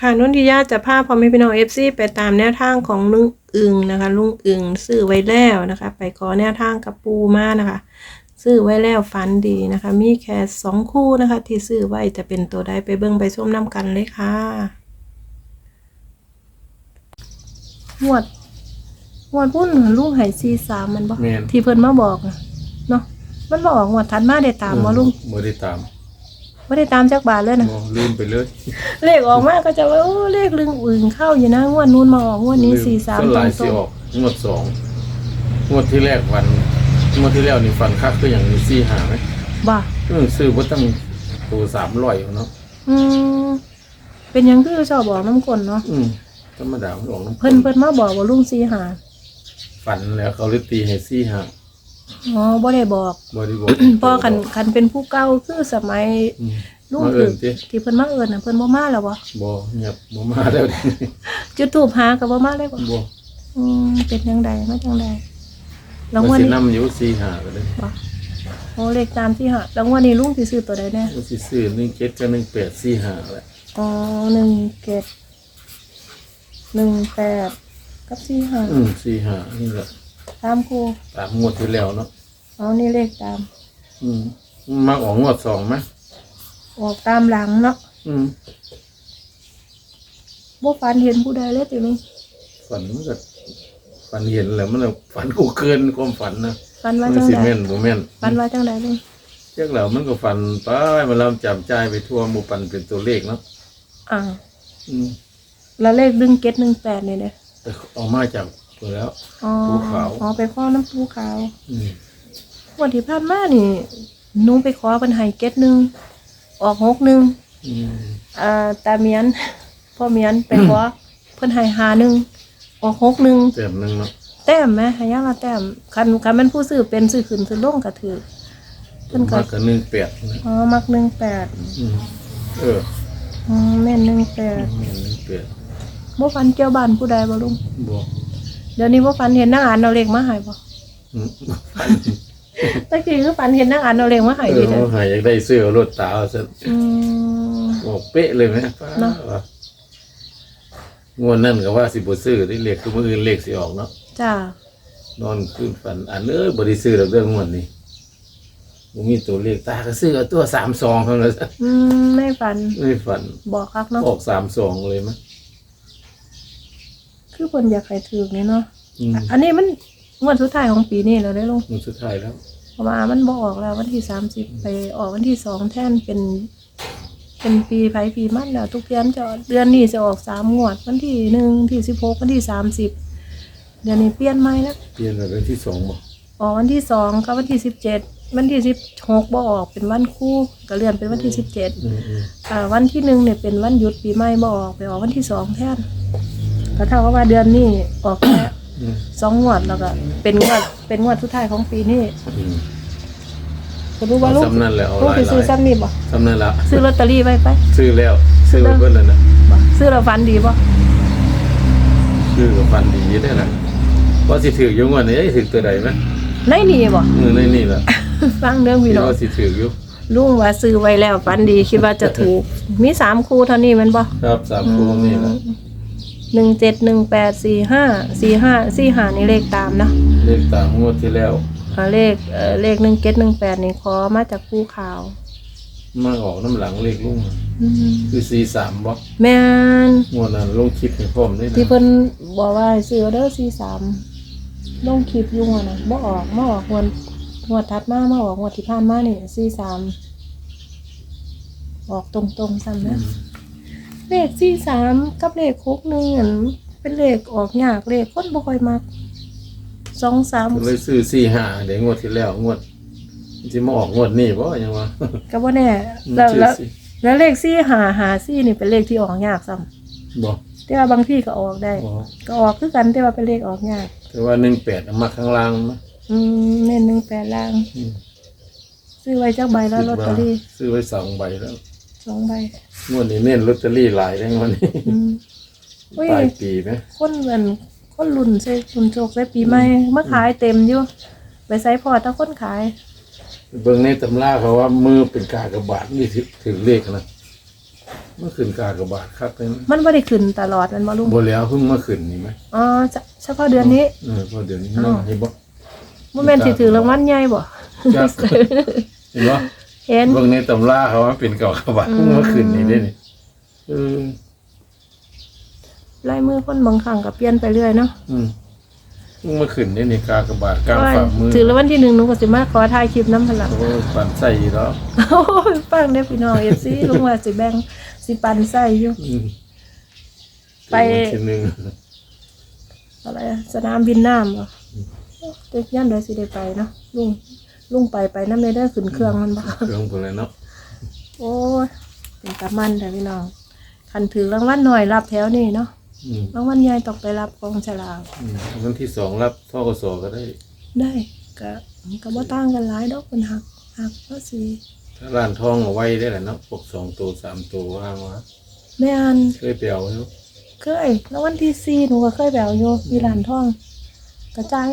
ค่ะนุ่นทิยาจะพาพ่อแม่พี่น้องเอฟซีไปตามแนวทางของลุงอึงนะคะ ลุงอึงซื้อไว้แล้วนะคะ ไปขอแนวทางกับปูมานะคะ ซื้อไว้แล้วฝันดีนะคะ มีแค่สองคู่นะคะ ที่ซื้อไว้จะเป็นตัวใดไปเบิ่งไปส้มน้ำกันเลยค่ะงวดงวดพุ่นลุงไห่ซีสามมันบ่แม่น ที่เพิ่นมาบอกน่ะเนาะมันบอกงวดทันมาได้ตามบ่ลุง บ่ได้ตาม ไม่ได้ตามจากบาทเลยนะ บ่ลืมไปเลยเลขออกมาก็จะว่าโอ้เลขลึงอึ่งเข้าอยู่นะงวดนู้นมาออกงวดนี้ลืสี่สามก็ตหรลายงสิออกงวดสองงวดที่แรกวันงวดที่แล้วนี่ฟันคักก็อย่างนี้สี่หาไหมๆบ่าเออซื้อบ่ตั้งตัวสามร้อยเนาะอืมเป็นหยังคือชอบบอกน้ำกลนเนาะอืมธรรมดามันออกน้ำเพิ่นเพิ่นมาบอกว่าลุงสีหาฝันแล้วเขาเลยตีให้สี่หา อ๋อบ่ได้บอก บ่ได้บอกเพอคันคันเป็นผู้เก่าคือสมัยอืมลุงมาเอิ้อึ่นงติ ที่เพิ่นมาเอิ้นน่ะเพิ่นบ่มาแล้วบ่บ่เงียบบ่มาแล้วเดี๋ยวนี้จุดทูปหาก็บ่มาเลยบ่บ่อืมเป็นจังใดมาจังใดแล้วมันงวดสินี้นํอยู่สี่หาก็ได้บ่โอ้เลขตามที่หาแล้วงวดนี้ลุงสิซื้อตัวใดแน่มันสิซื้อ1 7กับ1 8 4 5แหละอ๋อหนึ่งเจ็ดหนึ่งแปดกับสี่ห้าอืมสี่หานี่แหละ ตามครูตามงวดที่แล้วเนาะเอานี่เลขตาม อืมมักออกงวดสองไหมออกตามหลังเนาะอืมบ่ฝันเห็นผู้ใดเลยติลุงฝันมันก็ฝันเห็นแล้วมันน่ะฝันกูเกินความฝันนะฝันว่ามันจังสิใดแม่นบ่แม่นฝันว่าจังใดลุงเรียกแล้วมันก็ฝันไปมันเริ่มจำใจายไปทั่วหมู่ปันเป็นตัวเลขเนาะอ่าอืมแล้วเลขดึงเก็ตหนึ่งแปดนี่เด้แต่เออกมาจาก ตัวแล้ว อ๋อภูเขา อ๋อไปข้อน้ำภูเขาอืมวันที่ผ่านมานี่หนูไปขอเป็นไห้เก็ตหนึ่งออกหกหนึ่งอืมอ่าตาเมียน พ่อเมียนไปขอเพิ่นไห้หาหนึ่งออกหกหนึ่งเต็มหนึงเนาะแต้มไหมหายางละแต้มคันคันมันผู้ซื้อเป็นซื้อขึ้นซื้อลงก็ถือเพิ่นก็มากกับหนึ่งแปดนะอ๋อมักหนึ่งแปดอืมเอออืมแม่นหนึ่งแปดหนึ่งแปดบ่ฟันเกี่ยวบ้านผู้ใดบ่ลุงบอก เดี๋ยวนี้บ่ฟันเห็นนางอ่านเอาเลขมาให้บ่อืมตะกี้คือฟันเห็นนางอ่านเอาเลขมาให้เอดีอเด้อเขาหายอยากได้เสื้อรถตาเอาซะอืม บอกเป๊ะเลยไหมป้าเนาะว่างวดนั่นก็ว่าสิบ่ซื้อได้เลขคือมื้ออื่นเลขสิออกเนาะจ้านอนขึ้นฝันอันเอ้ยบริซื้อดอกเรื่องงวดนี้ผมมีตัวเลขตาก็ซื้อเอาตัวสามสองเท่านั้นอืมไม่ฟันไม่ฝันบอกคักเนาะออกสามสองเลยมั้ย คือเพิ่นอยากให้ถูกนี่เนาะอืมอันนี้มันงวดสุดท้ายของปีนี้แล้วเด้อลุงมันสุดท้ายแล้ว เพราะว่ามันบ่ออกแล้ววันที่30ไปออกวันที่สองแทนเป็น เป็นปีไผปีมันแล้วทุกเดือนจะเดือนนี้จะออกสามงวด วันที่หนึ่งที่สิบหกวันที่สามสิบเดือนนี้เปลี่ยนใหม่แล้ว เปลี่ยนมาเป็นที่สองบ่ออกวันที่สองกับวันที่สิบเจ็ดวันที่สิบหกบ่ออกเป็นวันคู่ก็เลื่อนเป็นวันที่สิบเจ็ดอืมอืมอ่าวันที่หนึ่งเนี่ยเป็นวันหยุดปีใหม่บ่ออกไปออกวันที่สองแทน ก็เท่ากับว่าเดือนนี้ออกแค่อืมสองงวดแล้วก็เป็นงวดเป็นงวดสุดท้ายของปีนี้อืมก็รู้ว่าลูกเอาซ้ำนั่นแหละเอาลูกหลายไปซื้อๆซ้ำนี่บ่สำนั่นละซื้อลอตเตอรี่ไว้ไปซื้อแล้ว ซื้อไว้เพิ่นแล้วนะบ่ซื้อแล้วฟันดีบ่ซื้อกับฟันดีได้ละว่าสิถืออยู่งวดนี้เอ้ยถือตัวใดไหมในนี่บ่เออในนี่แหละฟังเรื่องคิพี่ดน้องว่าสิถืออยู่ลุงว่าซื้อไว้แล้วฝันดีคิดว่าจะถูกมีสามคู่เท่านี้แมันบ่ครับสามพวงนี่แหละ หนึ่งเจ็ดหนึ่งแปดสี่ห้าสี่ห้าสี่ห้านี่เลขตามเนาะเลขตามงวดที่แล้วอ่าเลขเอ่อเลขหนึ่งเจ็ดหนึ่งแปดนี่ขอมาจากภูขาวมาออกน้ำหลังเลขลุงอืมคือสี่สามบ่แม่นงวดนั้นลงคลิปให้พร้อมด้วยนะที่เพิ่นบอกว่าให้ซื้อเด้อสี่สามลงคลิปอยุ่งอะนะบ่ออกมาออกงวดงวดถัดมามาออกงวดที่ผ่านมานี่สี่สามออกตรงๆซ้ำอืนะ ม เลขสี่สามกับเลขหกหนึ่งอันเป็นเลขออกยากเลขคนบ่ค่อยมักสองสามก็เลยซื้อสี่ห้าเดี๋ยวงวดที่แล้วงวดที่มาออกงวดนี่บ่ยังวะก็บ่แน่แล้วซื้อแล้วสิแล้วเลขสี่หาหาสี่นี่เป็นเลขที่ออกยากซ้บ่ำแต่ว่าบางที่ก็ออกได้บ่ก็ออกคือกันแต่ว่าเป็นเลขออกยากแต่ว่าหนึ่งแปดมาข้างล่างมั้ยอืมเน้นหนึ่งแปดล่างอืมซื้อไว้จักใบแล้วลอตเตอรี่ซื้อไว้สองใบแล้ว สองใบงวดนี้เน้นลอตเตอรี่หลายได้งวดนี้อืมอุ้ยปลายปีไหมคนเหมือนคนรุ่นใส่รุ่นโจกใส่ปีใหม่มาขายเต็มอยู่ไปใส่พอถ้าคนขายเบิ่งในตำราเขาว่ามือเป็นกากบาทนี่ถือถือเลขนะเมื่อคืนกากระบาดครับเป็นมันไม่ได้ขึ้นตลอดมันมาลุงบ่แล้วเพิ่งเมื่อคืนนี่ไหมอ๋อเฉเฉพาะเดือนนี้เออเพอเดี๋ยวนี้อ้าวน้องให้บอกมันแม่นสิถือรางวัลใหญ่บ่จักเห็นบ่ เห็น เบิ่งในตำราเขาว่าเป็นกากระบาดอืมเพิ่งเมื่อคืนนี่ได้นี่เออลายมือคนบางครั้งก็เปลี่ยนไปเรื่อยเนาะอืมเพิ่งเมื่อคืนนี่นี่กากระบาดกลางฝ่ามือถือรางวัลที่หนึ่งหนูก็สิมาขอถ่ายคลิปน้ำพลัง โอ้ยปั่นใส่อีกแล้วโอ้ยฟังเด้อพี่น้อง FC ลุงว่าสิแบ่งสิปันใส่อยู่ อืมไป ทีหนึ่งอะไรอะสนามบินน้ำบ่เด็กย่ำได้สิได้ไปเนาะลุง ลุงไปไปน้ำเลยได้อขึ้นเครื่องมันบ่ เครื่องพวกอะไรเนาะโอ้ยเป็นตะมันแต่พี่น้องคันถือรางวัลหน่อยรับแถวนี่เนาะอืมรางวัลใหญ่ต้องไปรับกองฉลากอืมวันที่สองรับทกสก็ได้ ได้ก็ก็บ่ต่างกันหลายดอกมันหักหักภาษีถ้าร้านทองเอาไว้ได้แหละเนาะพวกสองตัวสามตัวว่างวะแม่อันเคยไปเอาเนาะเคยแล้ววันที่สี่หนูก็เคยไปเอาอยู่ที่ร้านทองกระจาย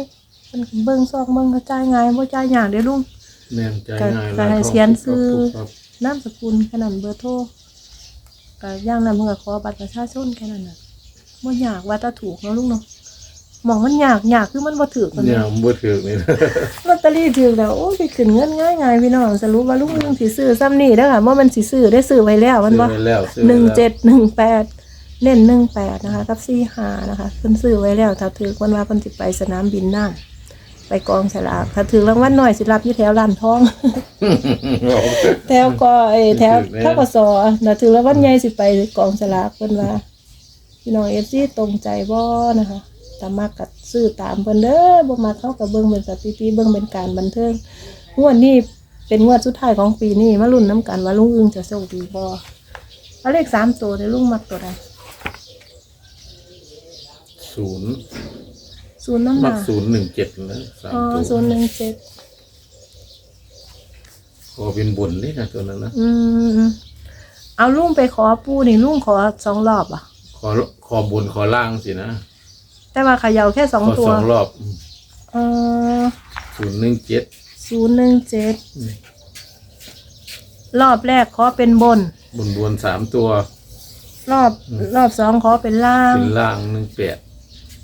เป็นเบิ่งซอกเบิ่งกระจายง่ายบ่จ่ายยากเด้อลุง แม่นใจง่ายก็ร้านให้ทองเขียนชื่อครับนามสกุลแค่นั้นเบอร์โทรก็อย่างนั้นเพิ่นก็ขอบัตรประชาชนแค่นั้นน่ะบ่ยากว่าถ้าถูกเนาะลุงเนาะหมองมันยากยากคือมันบ่ถูกมันเนี่ยบ่ถือนี่ลอตเตอรี่ถูกแล้วโอ้ยไปขึ้นเงินง่ายง่ายๆพี่น้องสรุปว่าลุงลุงสิซื้อซ้ำนี่เด้อค่ะว่ามันสิซื้อได้ซื้อไว้แล้วมันบ่ ซื้อไว้แล้วซื้อหไว้นึ่งแล้วเจ็ดหนึ่งแปดเล่นหนึ่งแปดนะคะ กับสี่หานะคะเพิ่นซื้อไว้แล้ว ถ้าถือคนว่าเพิ่นสิไปสนามบินน้ำ ไปกองฉลากถ้าถือรางวัลหน่อยสิรับอยู่แถวร้านทอง แถวก็ไอแถวถือแน่ทกสถ้าถือรางวัลใหญ่สิไปกองฉลากเพิ่นว่าพี่น้องเอฟซีตรงใจบ่นะคะตามมากัดซื้อตามเพิ่นเด้อบ่มาเข้ากับเบิ่งเป็นสถิติเบิ่งเป็นการบันเทิงงวดนี้เป็นงวดสุดท้ายของปีนี้มาลุ้นน้ำกันว่าลุงอึงจะโชคดีบ่เอาเลขสามตัวเดี๋ยวลุงมักตัวใดศูนย์ ศูนย์น้ำหมันากศูนย์หนึ่งเจ็ดนะสามอ๋อตัวศูนย์หนึ่งเจ็ดขอเป็นบุญนี่นะตัวนั้นนะอืมเอาลุงไปขอปูนี่ลุงขอสองรอบอะ ขอขอบุญขอล่างสินะแต่ว่าเขย่าแค่สองขอตัวสองรอบเออศูนย์หนึ่งเจ็ด ศูนย์หนึ่งเจ็ดรอบแรกขอเป็นบน บุญบวนสามตัวรอบรอบสองขอเป็นล่าง เป็นล่างหนึ่งแปด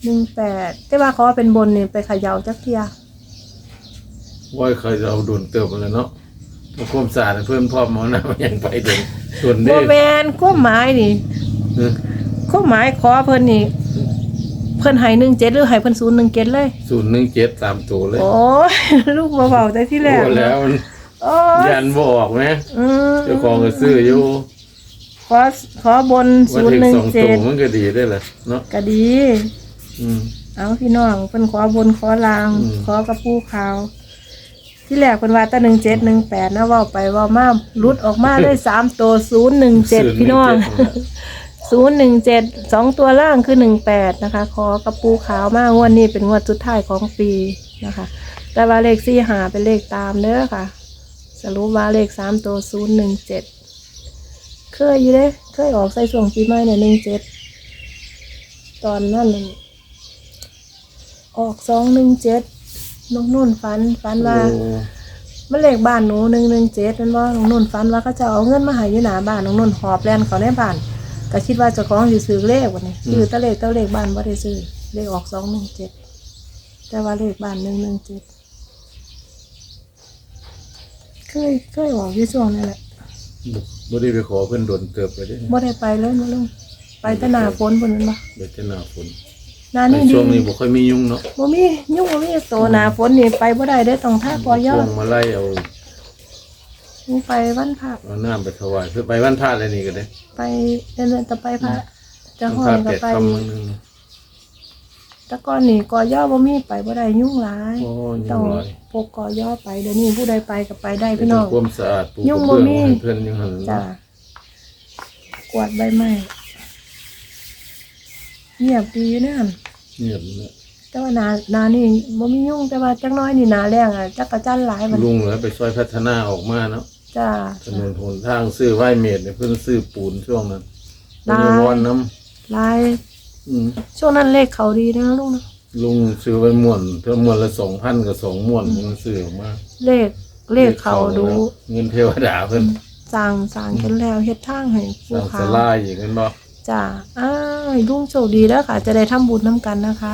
หนึ่งแปดแต่ว่าขอเป็นบนนี่ไปเขย่าจักเทียว่าเคยเราโดนเติบมาแล้วเนาะพวกความสะอาดเพื่อนพ่อหมอนะยังไปโดนส่วนโบเด้แมนข้อหมายนี่เออข้อหมายขอเพิ่นนี่ เพิ่นให้หนึ่งเจ็ดหรือให้เพิ่นศูนย์หนึ่งเจ็ดเลย ศูนย์หนึ่งเจ็ดสามตัวเลยโอ้ย ลูกเบาๆแต่ที่แรกโอ้แล้วมันโอ้ยยันบออกไหมอืมเจ้าของก็ซื้ออยู่ขอขอบนว่าศูนถึย์งหนึ่งสองเจ็ตัวดมันก็ดีได้แหละเนาะก็ดี อืม เอาพี่น้องเพิ่นขอบนขอลาง อืม ขอกระปูขาว ที่แรกเพิ่นว่าแตั้หนึ่งเจ็ดหนึ่งแปดนะเว่าไปเว่ามาหลุดออกมาได้สามตัวศูนย์หนึ่งเจ็ดพี่น้องศูนย์หนึ่งเจ็ดสองตัวล่างคือหนึ่งแปดนะคะ ขอกระปูขาวมากงวดนี้เป็นงวดสุดท้ายของปีนะคะ แต่ว่าเลขสี่หาเป็นเลขตามเด้อค่ะ สรุปว่าเลขสามตัวศูนย์หนึ่งเจ็ดเคยอยู่เด้เคยออกใส่ส่วงปีใหม่เนี่ยหนึ่งเจ็ดตอนนั้นน่ะ ออกสองหนึ่งเจ็ดน้องนุ่นฝันฝันว่าโอ้มันเลขบ้านหนูหนึ่งหนึ่งเจ็ดนั่นว่าน้องนุ่นฝันว่าเขาจะเอาเงินมาใหายอยู่หน้าบ้านน้องนุ่นหอบแลนเขาในบ้านก็คิดว่าเจ้าของอยู่ซื้อเลขวันนี้ซื้อแตะเลขแตะเลขบ้านบ่ได้ซื้อเลขออกสองหนึ่งเจ็ดแต่ว่าเลขบ้านหนึ่งหนึ่งเจ็ดเคยเคยออกอยู่ช่วงนั่นแหละบ่ได้ไปขอเพื่อนโดนเติบไปได้บ่ได้ไปเลยมาลุงไปแต่หน้าฝนบนนั้นบ่เดี๋ยวจะหนาฝน หน้าในนี่ดีช่วงนี้บ่ค่อยมียุ่งเนาะบ่มียุ่งบ่มีโตหน้าฝนนี่ไปบ่ได้ได้อต้องท่าปอยอช่วดงมาไล่เอามึงไปวันพระเอาน้ำไปถวายเพื่อไปวันพระอะไรนี่ก็ได้ไปเดินๆต่อไปพระจะวันห้อพระยก็แปดไปคำมื้อนึงแต่ก่อนนี่กอย่อบ่มีไปบ่ได้ยุ่งหลายโอ้ยต้ยัองงร้อยพกกอย่อไปเดี๋ยวนี้ผู้ใดไปก็ไปได้ไปพี่น้อง ทำความสะอาดปูยุ่กงระบ่เบื้องมี ให้เพื่อนยังหันจ้ะกวาดใบไม้ เงียบดีอยู่นั่นเงียบเลยแต่ว่านานานี่บ่มียุ่งแต่ว่าจักหน้อยนี่นาแรงอะจักกระจันหลายมันลุงแล้วไปช่วยพัฒนาออกมาเนาะจ้าถนนหนทางซื้อไหวเมดเนี่ยเพิ่นซื้อปูนช่วงนั้นได้มันยังวอนน้หลายำอืมช่วงนั้นเลขเขาดีนะลูกนะลุงซื้อไว้ม่วนเพื่อม่วนละสองพันกับสองม่วนมันซื้อออกมาเลขเลขเขาดู เงินเทวดาเพิ่นสร้างสร้างกันแล้วเฮ็ดทางให้สผู้ร้างขาศาวลาอีกกันบ่ จ้าอ้าวให้ลุงโชคดีแล้วค่ะ จะได้ทำบุญน้ำกันนะคะ